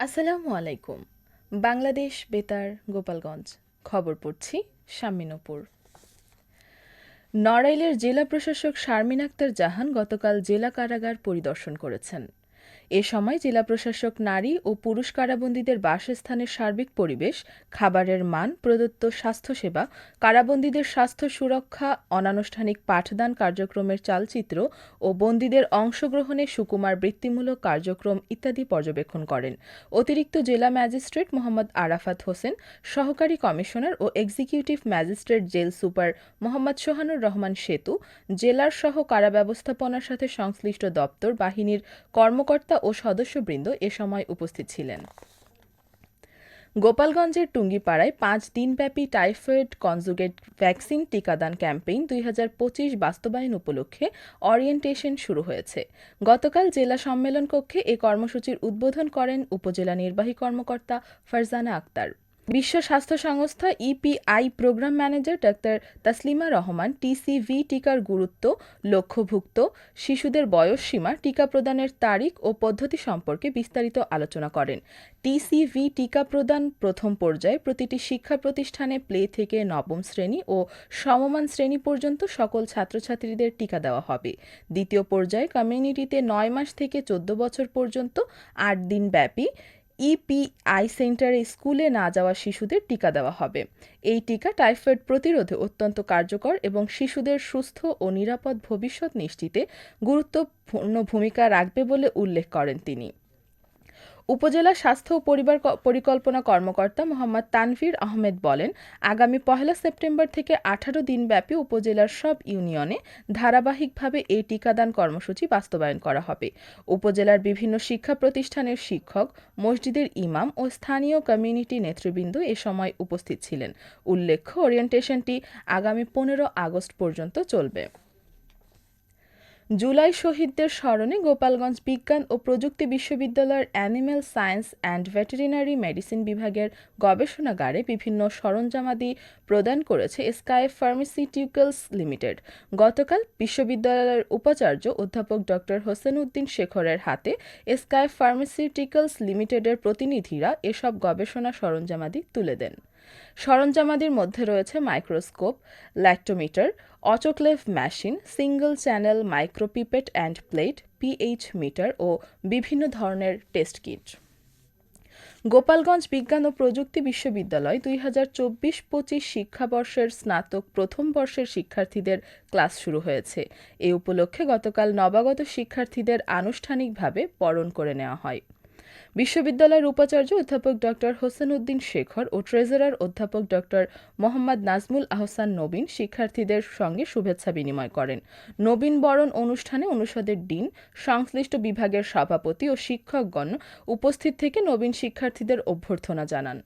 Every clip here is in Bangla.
আসসালামু আলাইকুম। বাংলাদেশ বেতার, গোপালগঞ্জ। খবর পড়ছি শামিনপুর। নড়াইলের জেলা প্রশাসক শারমিন আক্তার জাহান গতকাল জেলা কারাগার পরিদর্শন করেছেন। এ সময় জেলা প্রশাসক নারী ও পুরুষ কারাবন্দীদের বাসস্থানের সার্বিক পরিবেশ, খাবারের মান, প্রদত্ত স্বাস্থ্যসেবা, কারাবন্দীদের স্বাস্থ্য সুরক্ষা, অনানুষ্ঠানিক পাঠদান কার্যক্রমের চালচিত্র ও বন্দীদের অংশগ্রহণে সুকুমার বৃত্তিমূলক কার্যক্রম ইত্যাদি পর্যবেক্ষণ করেন। অতিরিক্ত জেলা ম্যাজিস্ট্রেট মোহাম্মদ আরাফাত হোসেন, সহকারী কমিশনার ও executive magistrate jail super Mohammad Sohanur Rahman Setu, jailer সহ কারা ব্যবস্থাপনার সাথে সংশ্লিষ্ট দপ্তর, বাহিনীর কর্মকর্তা ও সদস্যবৃন্দ এ সময় উপস্থিত ছিলেন। গোপালগঞ্জের টুঙ্গিপাড়ায় পাঁচ দিনব্যাপী টাইফয়েড কনজুগেট ভ্যাকসিন টিকাদান ক্যাম্পেইন দুই হাজার পঁচিশ বাস্তবায়ন উপলক্ষে অরিয়েন্টেশন শুরু হয়েছে। গতকাল জেলা সম্মেলন কক্ষে এ কর্মসূচির উদ্বোধন করেন উপজেলা নির্বাহী কর্মকর্তা ফারজানা আক্তার। বিশ্ব স্বাস্থ্য সংস্থা EPI programme manager doctor Taslima Rahman TCV টিকার গুরুত্ব, লক্ষ্যভুক্ত, শিশুদের বয়স সীমা, টিকা প্রদানের তারিখ ও পদ্ধতি সম্পর্কে বিস্তারিত আলোচনা করেন। টিসিভি টিকা প্রদান প্রথম পর্যায়ে প্রতিটি শিক্ষা প্রতিষ্ঠানে প্লে থেকে নবম শ্রেণি ও সমমান শ্রেণি পর্যন্ত সকল ছাত্রছাত্রীদের টিকা দেওয়া হবে। দ্বিতীয় পর্যায়ে কমিউনিটিতে নয় মাস থেকে চোদ্দ বছর পর্যন্ত আট দিন ব্যাপী ইপিআই সেন্টারে স্কুলে না যাওয়া শিশুদের টিকা দেওয়া হবে। এই টিকা টাইফয়েড প্রতিরোধে অত্যন্ত কার্যকর এবং শিশুদের সুস্থ ও নিরাপদ ভবিষ্যৎ নিশ্চিতে গুরুত্বপূর্ণ ভূমিকা রাখবে বলে উল্লেখ করেন তিনি। উপজেলা স্বাস্থ্য ও পরিবার পরিকল্পনা কর্মকর্তা মোহাম্মদ তানভীর আহমেদ বলেন, আগামী পহেলা সেপ্টেম্বর থেকে আঠারো দিনব্যাপী উপজেলার সব ইউনিয়নে ধারাবাহিকভাবে এই টিকাদান কর্মসূচি বাস্তবায়ন করা হবে। উপজেলার বিভিন্ন শিক্ষা প্রতিষ্ঠানের শিক্ষক, মসজিদের ইমাম ও স্থানীয় কমিউনিটি নেতৃবৃন্দ এ সময় উপস্থিত ছিলেন। উল্লেখ্য, ওরিয়েন্টেশনটি আগামী পনেরো আগস্ট পর্যন্ত চলবে। জুলাই শহীদদের স্মরণে গোপালগঞ্জ বিজ্ঞান ও প্রযুক্তি বিশ্ববিদ্যালয়ের animal science and veterinary medicine বিভাগের গবেষণাগারে বিভিন্ন সরঞ্জামাদি প্রদান করেছে স্কাই ফার্মাসিউটিক্যালস লিমিটেড। গতকাল বিশ্ববিদ্যালয়ের উপাচার্য অধ্যাপক ড হোসেন উদ্দিন শেখরের হাতে স্কাই ফার্মাসিউটিক্যালস লিমিটেডের প্রতিনিধিরা এসব গবেষণা সরঞ্জামাদি তুলে দেন। সরঞ্জামাদির মধ্যে রয়েছে microscope, lactometer, autoclave machine, single channel micropipette and plate, pH meter ও বিভিন্ন ধরনের টেস্ট কিট। গোপালগঞ্জ বিজ্ঞান ও প্রযুক্তি বিশ্ববিদ্যালয় দুই হাজার চব্বিশ পঁচিশ শিক্ষাবর্ষের স্নাতক প্রথম বর্ষের শিক্ষার্থীদের ক্লাস শুরু হয়েছে। এ উপলক্ষে গতকাল নবাগত শিক্ষার্থীদের আনুষ্ঠানিকভাবে বরণ করে নেওয়া হয়। বিশ্ববিদ্যালয়ের উপাচার্য অধ্যাপক ডক্টর হোসেন উদ্দিন শেখর ও ট্রেজারার অধ্যাপক ডক্টর মোহাম্মদ নাজমুল আহসান নবীন শিক্ষার্থীদের সঙ্গে শুভেচ্ছা বিনিময় করেন। নবীন বরণ অনুষ্ঠানে অনুষদের ডিন, সংশ্লিষ্ট বিভাগের সভাপতি ও শিক্ষকগণ উপস্থিত থেকে নবীন শিক্ষার্থীদের অভ্যর্থনা জানান।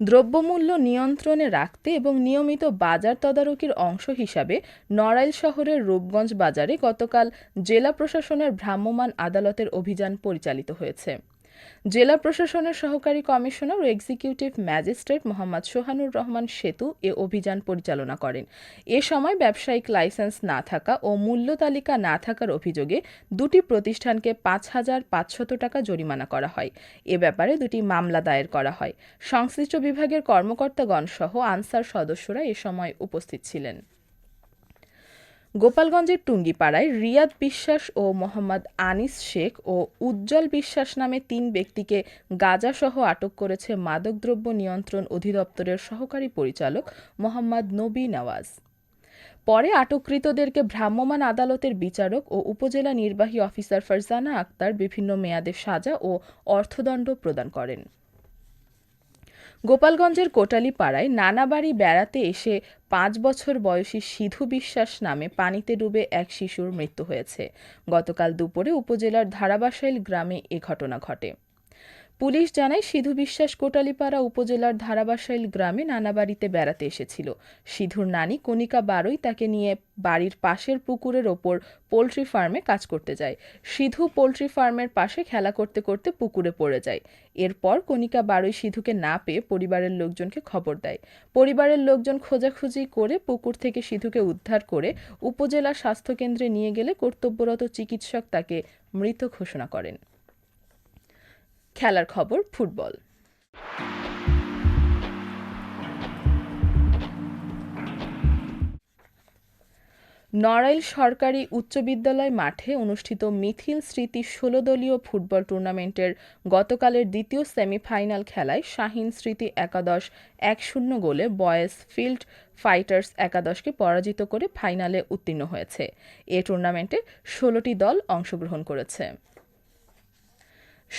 দ্রব্যমূল্য নিয়ন্ত্রণে রাখতে এবং নিয়মিত বাজার তদারকির অংশ হিসাবে নড়াইল শহরের রূপগঞ্জ বাজারে গতকাল জেলা প্রশাসনের ভ্রাম্যমাণ আদালতের অভিযান পরিচালিত হয়েছে। জেলা প্রশাসনের সহকারী কমিশনার ও এক্সিকিউটিভ ম্যাজিস্ট্রেট মোহাম্মদ সোহানুর রহমান সেতু এ অভিযান পরিচালনা করেন। এ সময় ব্যবসায়িক লাইসেন্স না থাকা ও মূল্য তালিকা না থাকার অভিযোগে দুটি প্রতিষ্ঠানকে পাঁচ হাজার পাঁচশত টাকা জরিমানা করা হয়। এ ব্যাপারে দুটি মামলা দায়ের করা হয়। সংশ্লিষ্ট বিভাগের কর্মকর্তাগণ সহ আনসার সদস্যরা এ সময় উপস্থিত ছিলেন। গোপালগঞ্জের টুঙ্গিপাড়ায় রিয়াদ বিশ্বাস ও মোহাম্মদ আনিস শেখ ও উজ্জ্বল বিশ্বাস নামে তিন ব্যক্তিকে গাজাসহ আটক করেছে মাদকদ্রব্য নিয়ন্ত্রণ অধিদপ্তরের সহকারী পরিচালক মোহাম্মদ নবী নওয়াজ। পরে আটককৃতদেরকে ভ্রাম্যমাণ আদালতের বিচারক ও উপজেলা নির্বাহী অফিসার ফারজানা আক্তার বিভিন্ন মেয়াদে সাজা ও অর্থদণ্ড প্রদান করেন। গোপালগঞ্জের কোটালিপাড়ায় নানা বাড়ি বেড়াতে এসে পাঁচ বছর বয়সী সিধু বিশ্বাস নামে পানিতে ডুবে এক শিশুর মৃত্যু হয়েছে। গতকাল দুপুরে উপজেলার ধারাবাসাইল গ্রামে এ ঘটনা ঘটে। পুলিশ জানায় সিধু বিশ্বাস কোটালীপাড়া উপজেলার ধারাবাসাইল গ্রামে নানা বাড়িতে বেড়াতে এসেছিল। সিধুর নানি কণিকা বারোই তাকে নিয়ে বাড়ির পাশের পুকুরের ওপর পোলট্রি ফার্মে কাজ করতে যায়। সিধু পোলট্রি ফার্মের পাশে খেলা করতে করতে পুকুরে পড়ে যায়। এরপর কণিকা বারোই সিধুকে না পেয়ে পরিবারের লোকজনকে খবর দেয়। পরিবারের লোকজন খোঁজাখুঁজি করে পুকুর থেকে সিধুকে উদ্ধার করে উপজেলা স্বাস্থ্যকেন্দ্রে নিয়ে গেলে কর্তব্যরত চিকিৎসক তাকে মৃত ঘোষণা করেন। খেলার খবর ফুটবল। নড়াইল সরকারি উচ্চ বিদ্যালয় মাঠে অনুষ্ঠিত মিথিল স্মৃতি ষোলো দলীয় ফুটবল টুর্নামেন্টের গতকালের দ্বিতীয় সেমিফাইনাল খেলায় শাহিন স্মৃতি একাদশ এক শূন্য গোলে বয়েজ ফিল্ড ফাইটার্স একাদশকে পরাজিত করে ফাইনালে উত্তীর্ণ হয়েছে। এ টুর্নামেন্টে ষোলোটি দল অংশগ্রহণ করেছে।